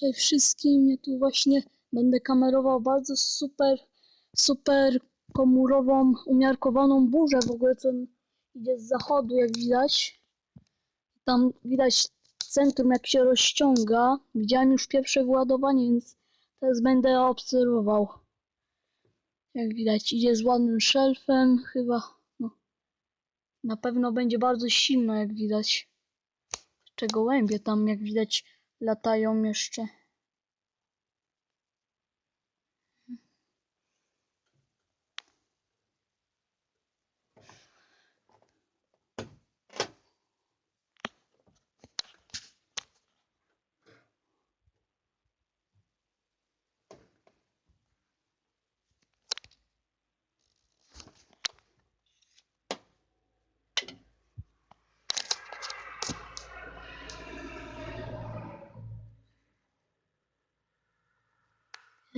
Cześć wszystkim, ja tu właśnie będę kamerował bardzo super, super komórową, umiarkowaną burzę w ogóle, co idzie z zachodu, jak widać. Tam widać centrum, jak się rozciąga. Widziałem już pierwsze wyładowanie, więc teraz będę obserwował. Jak widać, idzie z ładnym szelfem, chyba, no, na pewno będzie bardzo silno, jak widać. Jeszcze gołębie tam, jak widać, latają jeszcze.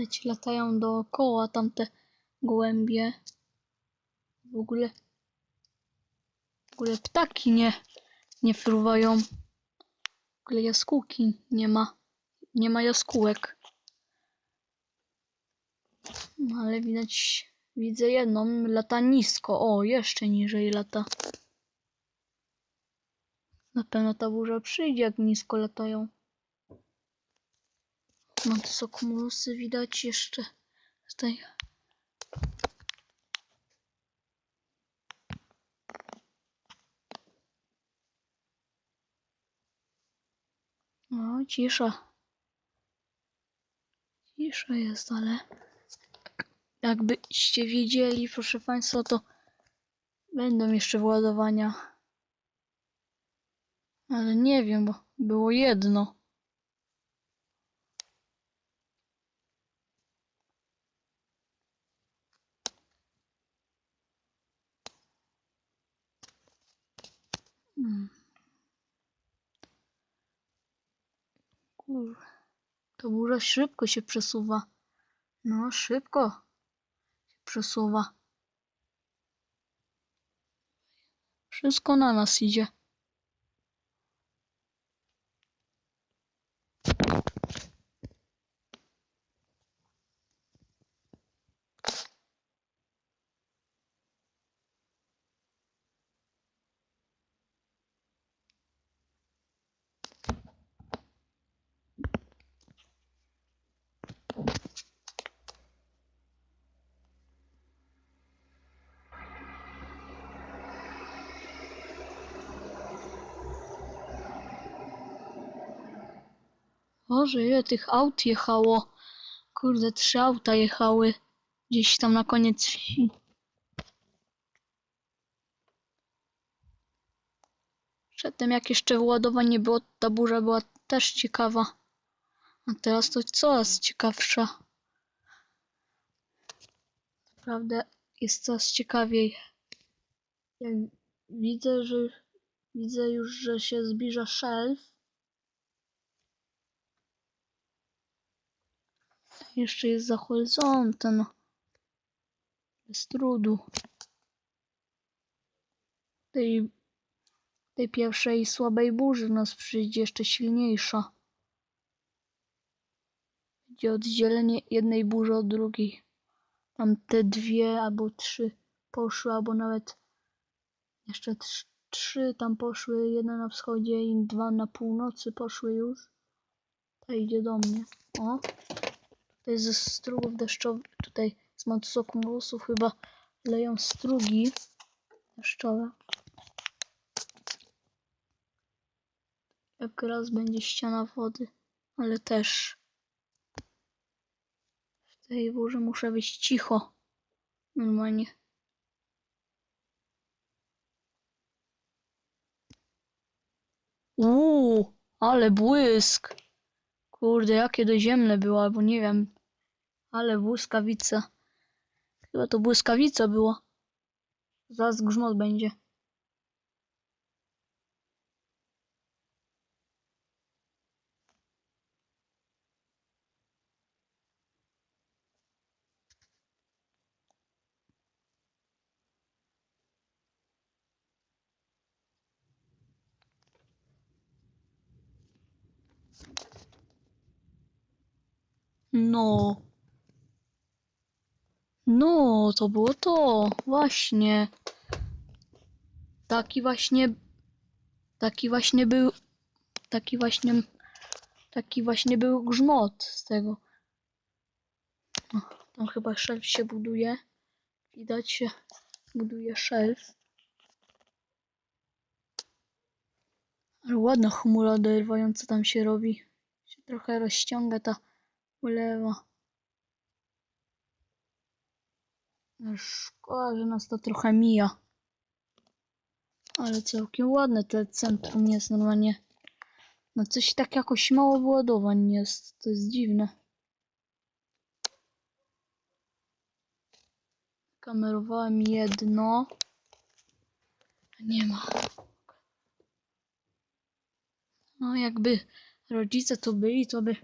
Leci, latają dookoła tamte gołębie. W ogóle, w ogóle ptaki nie, nie fruwają. W ogóle jaskółki nie ma. Nie ma jaskółek. No ale widać, widzę jedną, lata nisko. O, jeszcze niżej lata. Na pewno ta burza przyjdzie, jak nisko latają. No to są kumulusy widać jeszcze tutaj. No, cisza. Cisza jest, ale jakbyście wiedzieli, proszę Państwa, to będą jeszcze władowania. Ale nie wiem, bo było jedno. To burza szybko się przesuwa. No, szybko się przesuwa. Wszystko na nas idzie. Boże, ile tych aut jechało. Kurde, trzy auta jechały gdzieś tam na koniec. Przedtem jak jeszcze wyładowanie było, ta burza była też ciekawa. A teraz to coraz ciekawsza. Naprawdę jest coraz ciekawiej. Jak widzę, że widzę już, że się zbliża szelf. Jeszcze jest za horyzontem. Bez trudu. Tej, tej pierwszej słabej burzy nas przyjdzie jeszcze silniejsza. Będzie oddzielenie jednej burzy od drugiej. Tam te dwie albo trzy poszły, albo nawet jeszcze trz- trzy tam poszły. Jedna na wschodzie i dwa na północy poszły już. Ta idzie do mnie. O. Ze strugów deszczowych, tutaj z motocyklusów chyba leją strugi deszczowe. Jak raz będzie ściana wody, ale też w tej burzy muszę być cicho. Normalnie. Uuu, ale błysk. Kurde, jakie doziemne było, albo nie wiem. Ale błyskawica. Chyba to błyskawica była. Zaraz grzmot będzie. No. No, to było to. Właśnie. Taki właśnie. Taki właśnie był. Taki właśnie. Taki właśnie był grzmot z tego. O, tam chyba szelf się buduje. Widać się buduje szelf. Ale ładna chmura derwająca tam się robi. Się trochę rozciąga ta ulewa. No Szkoda, że nas to trochę mija. Ale całkiem ładne te centrum jest normalnie. No coś tak jakoś mało wyładowań jest. To jest dziwne. Kamerowałem jedno. Nie ma. No jakby rodzice to byli, to by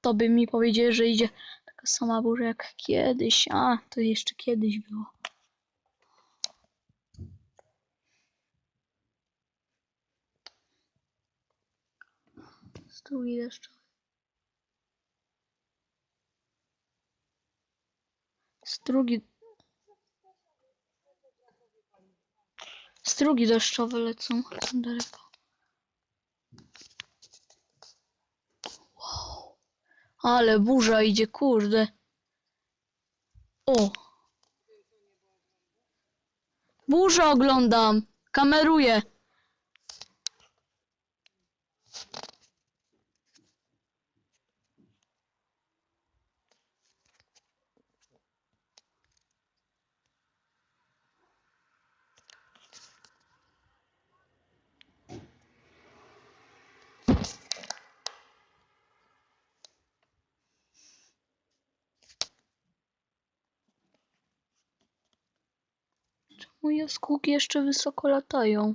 to by mi powiedzieli, że idzie taka sama burza jak kiedyś. A, to jeszcze kiedyś było. Strugi deszczowe. Strugi. Strugi deszczowe lecą daleko. Ale burza idzie, kurde. O. Burzę oglądam. Kameruję. Czemu jaskółki jeszcze wysoko latają?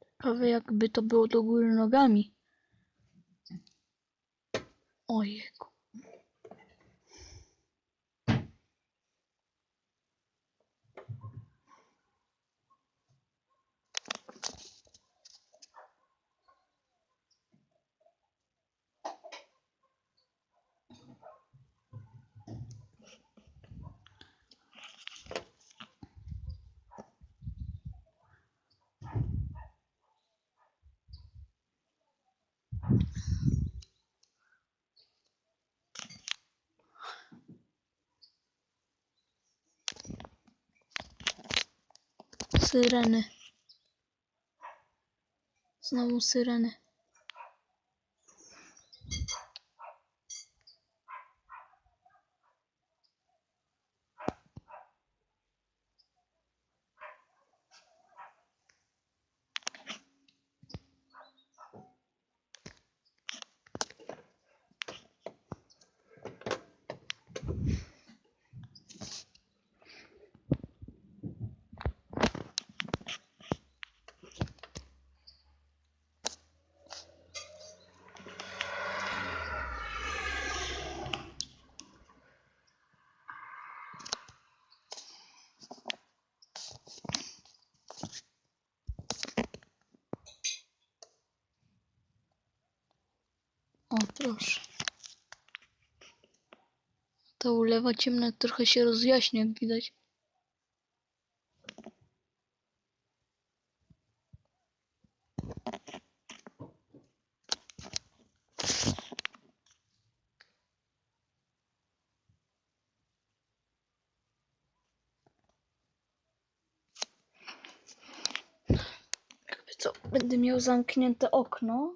Ciekawe jakby to było do góry nogami. Ojejku. Syreny. Znowu syreny. O, proszę. Ta ulewa ciemna trochę się rozjaśnia, jak widać. Będę miał zamknięte okno.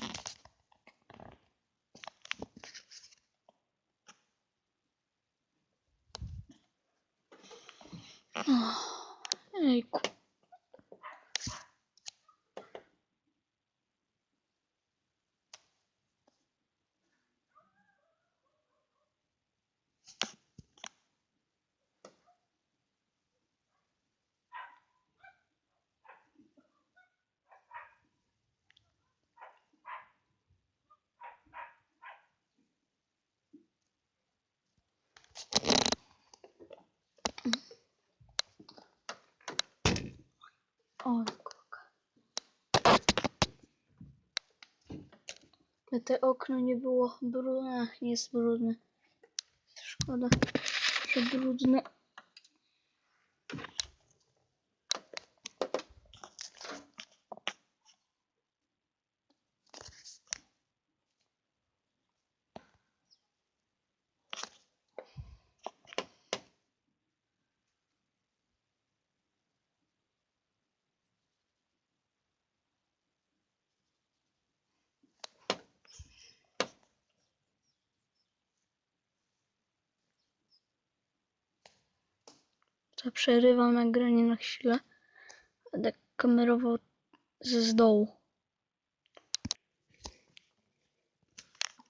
Oh, any te okno nie było brudne. Nie jest brudne. Szkoda, że brudne. To przerywam nagranie na chwilę. Będę kamerował ze z dołu.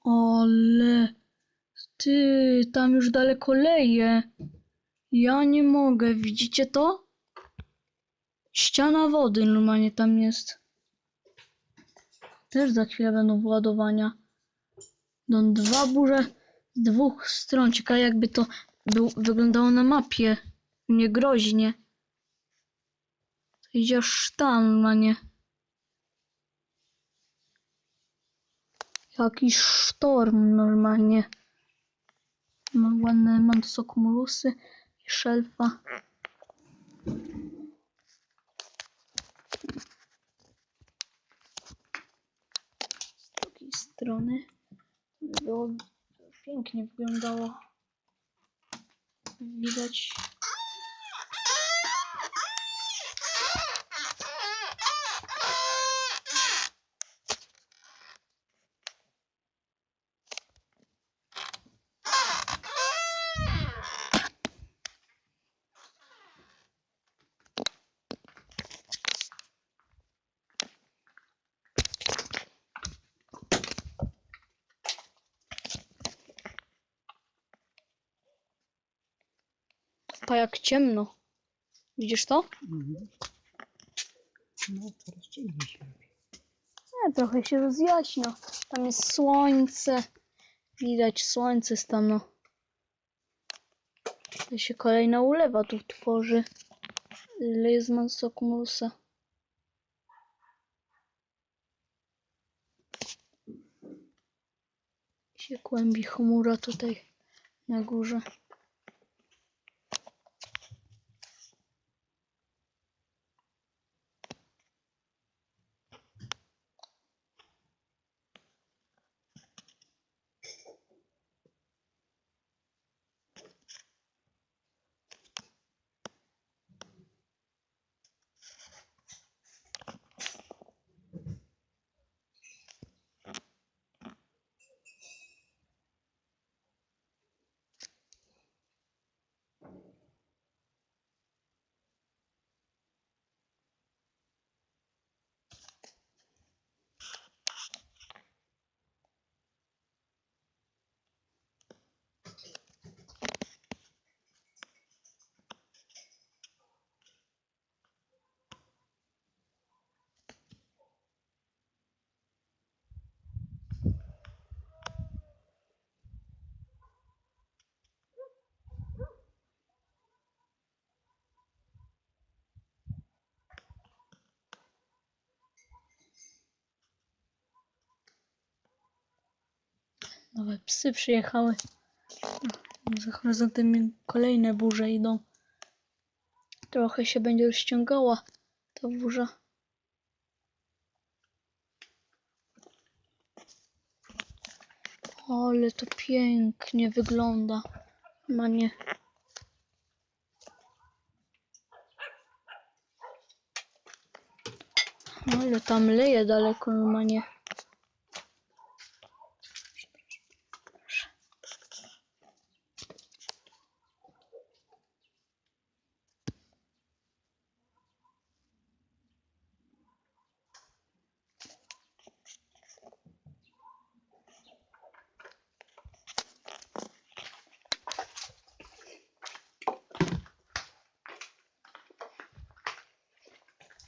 Ale ty, tam już daleko leje. Ja nie mogę, widzicie to? Ściana wody normalnie tam jest. Też za chwilę będą wyładowania. Będą dwa burze z dwóch stron. Ciekawe jakby to był, wyglądało na mapie. Niegroźnie. To idzie aż tam normalnie. Jakiś sztorm normalnie. Mam ładne mansokomulusy i szelfa. Z drugiej strony było pięknie wyglądało. Widać pa jak ciemno. Widzisz to? Mhm. No, coraz ciemniej się robi. Nie, trochę się rozjaśnia. Tam jest słońce. Widać słońce jest tam, no. To się kolejna ulewa tu tworzy. Leje z Mansokumusa. Się kłębi chmura tutaj na górze. Nowe psy przyjechały. Za horyzontem kolejne burze idą. Trochę się będzie rozciągała ta burza. Ale to pięknie wygląda. Ma nie. Ale tam leje daleko normalnie.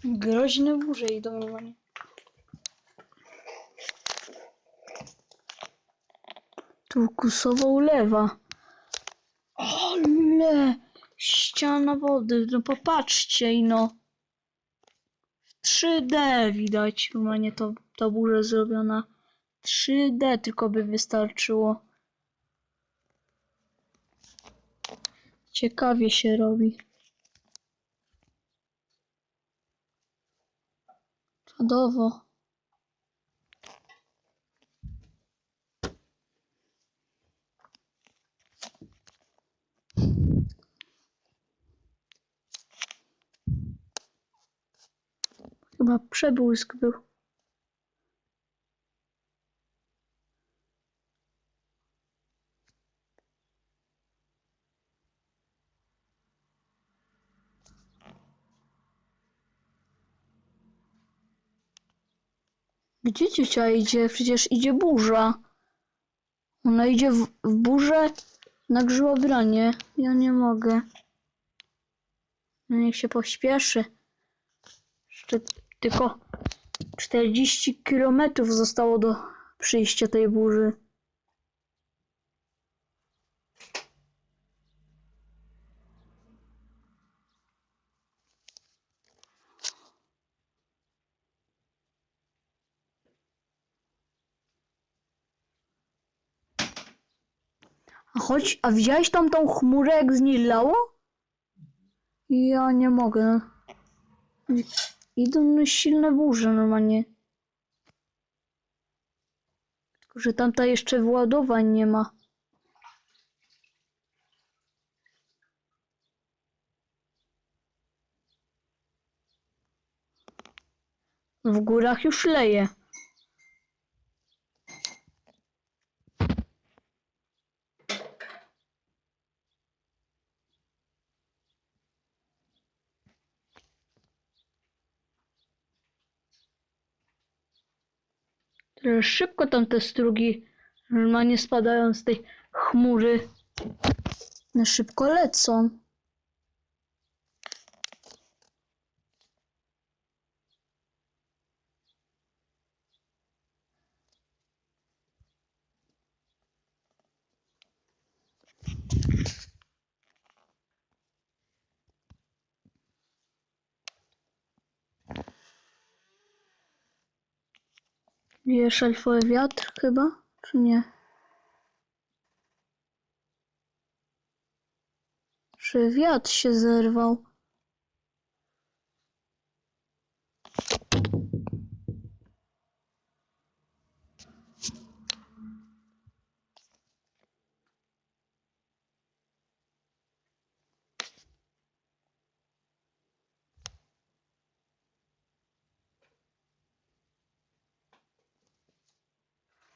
Groźne burze idą normalnie. Turkusowa ulewa. Ale ściana wody, no popatrzcie ino. W 3D widać normalnie to, ta burza zrobiona. 3D tylko by wystarczyło. Ciekawie się robi. Czadowo. Chyba przebłysk był. Gdzie ciocia idzie? Przecież idzie burza. Ona idzie w, w burzę na grzybobranie. Ja nie mogę. No niech się pośpieszy. Jeszcze tylko 40 kilometrów zostało do przyjścia tej burzy. Chodź, a widziałeś tam tą chmurę jak z niej lało? Ja nie mogę. Idą silne burze normalnie. Tylko, że tamta jeszcze władowań nie ma. W górach już leje. Szybko tam te strugi normalnie spadają z tej chmury. No szybko lecą. Wiesz alfowy wiatr chyba? Czy nie? Czy wiatr się zerwał?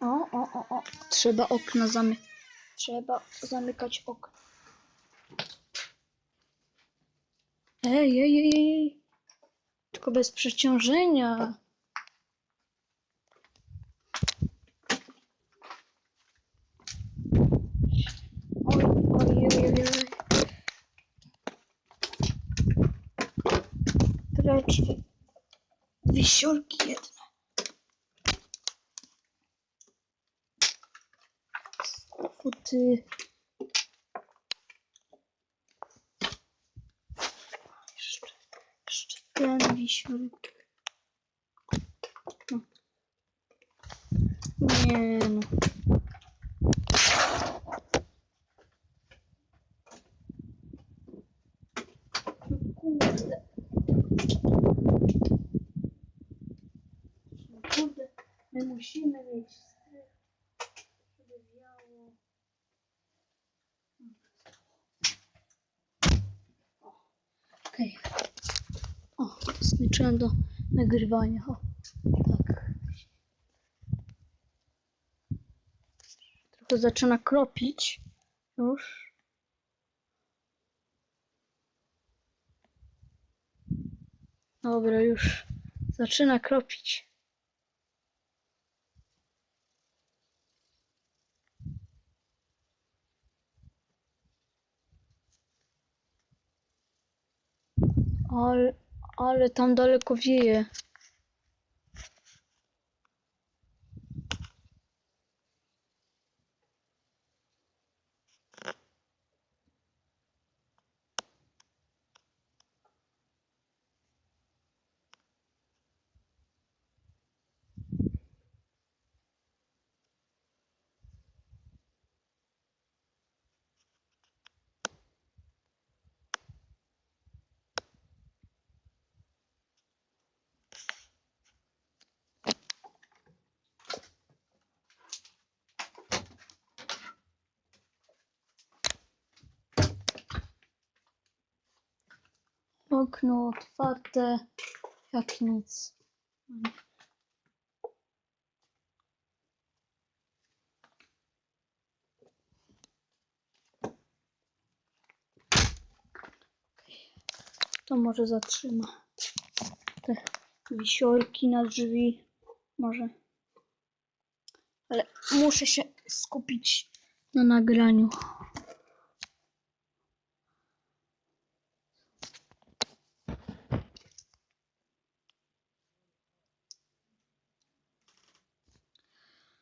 O, o. Trzeba okna zamykać. Trzeba zamykać okna. Ej, ej, ej, ej. Tylko bez przeciążenia. Precz. Wisiorki jedne. Futy. Jeszcze, jeszcze ten wisiorek. No. Nie no. Kurde. Kurde, my musimy mieć zliczyłem do nagrywania. O, tak. Trochę zaczyna kropić. Już. Dobra, już zaczyna kropić. Ale, Ale tam daleko wieje. Okno otwarte, jak nic. To może zatrzyma te wisiorki na drzwi. Może. Ale muszę się skupić na nagraniu.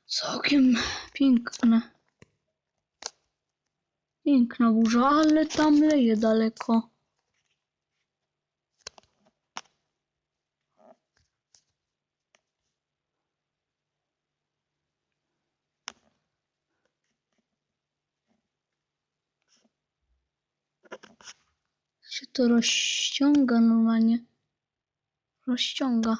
Całkiem piękne. Piękna burza, ale tam leje daleko. się to rozciąga normalnie. Rozciąga.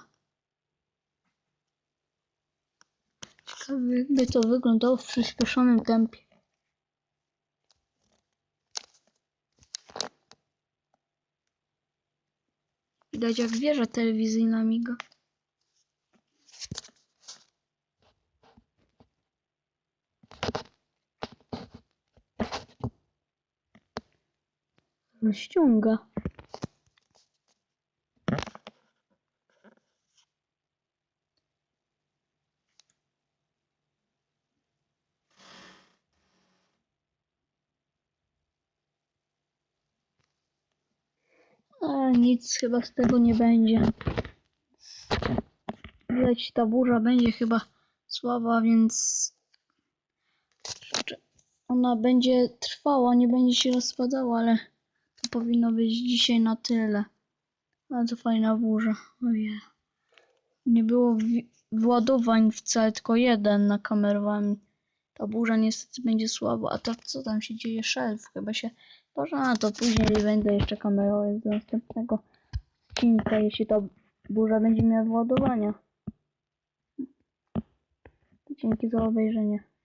Jakby to wyglądało w przyspieszonym tempie. Widać jak wieża telewizyjna miga. Rozciąga. Ale nic chyba z tego nie będzie. Widać ta burza będzie chyba słaba, więc ona będzie trwała, nie będzie się rozpadała, ale to powinno być dzisiaj na tyle. Bardzo fajna burza. Ojej. Nie było władowań wcale, tylko jeden nakamerowałem. Ta burza niestety będzie słaba. A to co tam się dzieje? Szelf chyba się... Boże, a to później będę jeszcze kamerować do następnego odcinka, jeśli ta burza będzie miała władowania. Dzięki za obejrzenie.